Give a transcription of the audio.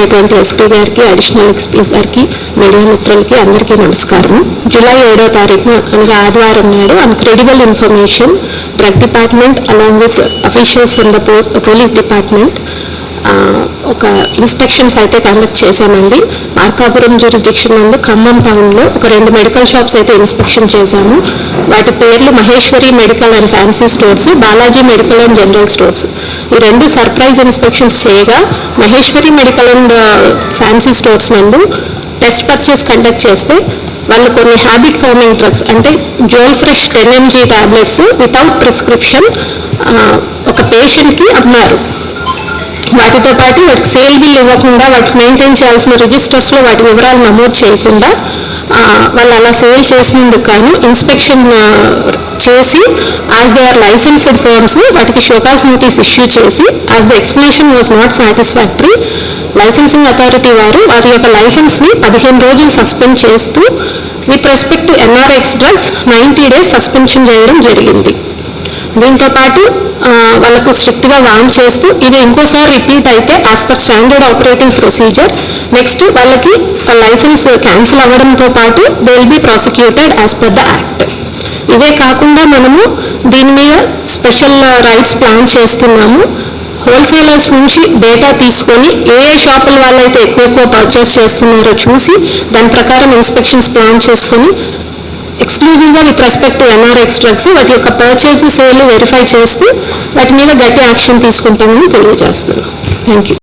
వచ్చినటువంటి ఎస్పీ గారికి additional SP గారికి మీడియా మిత్రులకి అందరికీ నమస్కారం. జూలై ఏడో తారీఖున అనగా ఆదివారం నాడు on credible information drug department along with officials from the police department ఒక ఇన్స్పెక్షన్స్ అయితే కండక్ట్ చేశామండి. మార్కాపురం జ్యూరిస్డిక్షన్ నందు ఖమ్మం టౌన్లో ఒక రెండు మెడికల్ షాప్స్ అయితే ఇన్స్పెక్షన్ చేశాము. వాటి పేర్లు Maheshwari medical and fancy stores Balaji medical and general stores ఈ రెండు సర్ప్రైజ్ ఇన్స్పెక్షన్స్ చేయగా Maheshwari medical and fancy stores నందు టెస్ట్ పర్చేస్ కండక్ట్ చేస్తే వాళ్ళు కొన్ని హ్యాబిట్ ఫార్మింగ్ డ్రగ్స్ అంటే Zolfresh ten MG tablets without prescription ఒక పేషెంట్కి అమ్మారు. వాటితో పాటు వాటికి సేల్ బిల్ ఇవ్వకుండా వాటికి మెయింటైన్ చేయాల్సిన రిజిస్టర్స్లో వాటి వివరాలు నమోదు చేయకుండా వాళ్ళు అలా సేల్ చేసినందుకు గాను ఇన్స్పెక్షన్ చేసి as they are licensed firms వాటికి షోకాస్ నోటీస్ ఇష్యూ చేసి as the explanation was not satisfactory licensing authority వారు వారి యొక్క లైసెన్స్ని పదిహేను రోజులు సస్పెండ్ చేస్తూ with respect to NRX drugs ninety days suspension చేయడం జరిగింది. దీంతో పాటు వాళ్ళకు స్ట్రిక్ట్గా వార్న్ చేస్తూ ఇది ఇంకోసారి రిపీట్ అయితే as per standard operating procedure next వాళ్ళకి లైసెన్స్ క్యాన్సిల్ అవ్వడంతో పాటు they will be prosecuted as per the act ఇవే కాకుండా మనము దీని మీద స్పెషల్ రైట్స్ ప్లాన్ చేస్తున్నాము. హోల్సేలర్స్ నుంచి డేటా తీసుకొని ఏ ఏ షాపుల వాళ్ళైతే ఎక్కువ ఎక్కువ పర్చేస్ చేస్తున్నారో చూసి దాని ప్రకారం ఇన్స్పెక్షన్స్ ప్లాన్ చేసుకొని ఎక్స్క్లూజివ్గా with respect to NRX drugs వాటి యొక్క పర్చేస్ సేల్ వెరిఫై చేస్తూ వాటి మీద గట్టి యాక్షన్ తీసుకుంటామని తెలియజేస్తున్నాం. Thank you